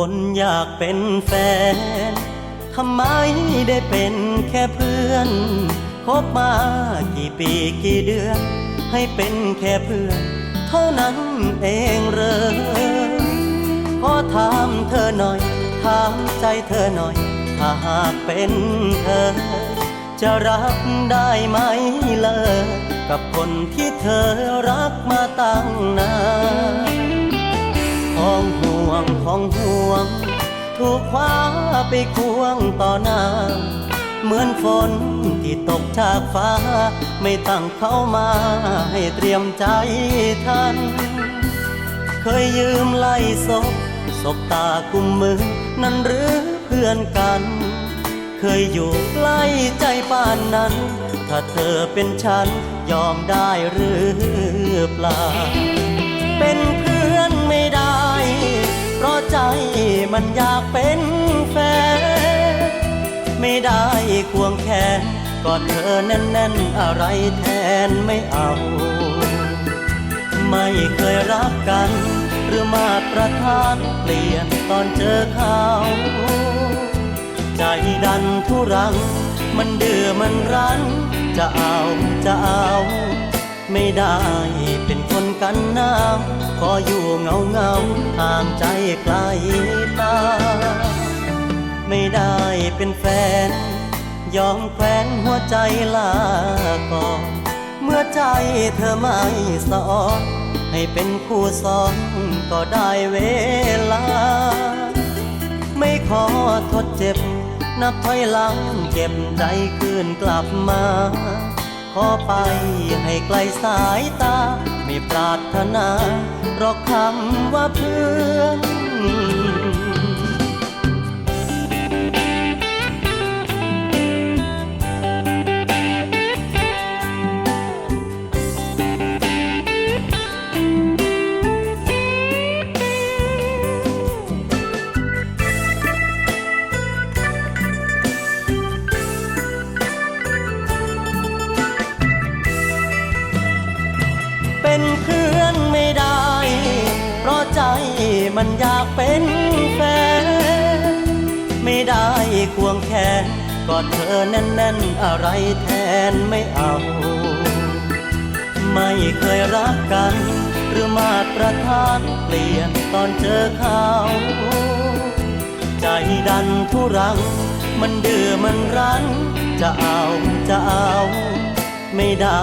คนอยากเป็นแฟน ทำไมได้เป็นแค่เพื่อนคบมากี่ปีกี่เดือน ให้เป็นแค่เพื่อน เท่านั้นเองเหรอขอถามเธอหน่อย ถามใจเธอหน่อย ถ้าหากเป็นเธอ จะรับได้ไหมเลย กับคนที่เธอรักมาตั้งนานของห องห่วง ถูกคว้าไปควงต่อหน้า เหมือนฝนที่ตกจากฟ้า ไม่ตั้งเข้ามาให้เตรียมใจทัน เคยยืมไล่ศพศพตากุมมือ นั่นหรือเพื่อนกัน เคยอยู่ใกล้ใจป่านนั้น ถ้าเธอเป็นฉันยอมได้หรือเปล่า เป็นเมันอยากเป็นแฟน ไม่ได้ควงแขนกอดเธอแน่นๆ อะไรแทนไม่เอา ไม่เคยรักกัน หรือมาตรฐานเปลี่ยนตอนเจอเขา ใจดันทุรัง มันเดือมันรั้น จะเอาจะเอา ไม่ได้ เป็นคนกันน้ำขออยู่เงาเงาห่างใจไกลตา ไม่ได้เป็นแฟน ยอมแควนหัวใจลาก่อนเมื่อใจเธอไม่สอนให้เป็นคู่สอนก็ได้เวลา ไม่ขอทดเจ็บ นับถอยหลังเก็บใจคืนกลับมา ขอไปให้ไกลสายตา ปรารถนาหรอกคำว่าเพื่อน มันอยากเป็นแฟน ไม่ได้ควงแขนกอดเธอแน่นๆ อะไรแทนไม่เอา ไม่เคยรักกัน หรือมาตรฐานเปลี่ยนตอนเจอเขา ใจดันทุรัง มันเดือมันรั้น จะเอาจะเอา ไม่ได้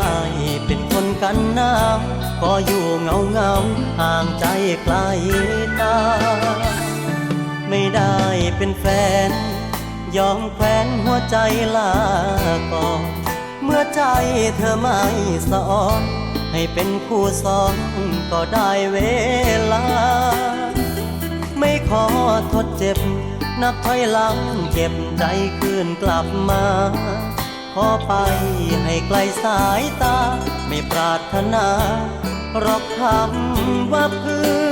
เป็นคนกันน้ำข ออยู่เงาเงาห่างใจไกลตา ไม่ได้เป็นแฟน ยอมแควนหัวใจลาก่อนเมื่อใจเธอไม่สอนให้เป็นคู่สอนก็ได้เวลา ไม่ขอทดเจ็บ นับถอยหลังเก็บใจคืนกลับมาขอไปให้ไกลสายตา ไม่ปรารถนา คำว่าเพื่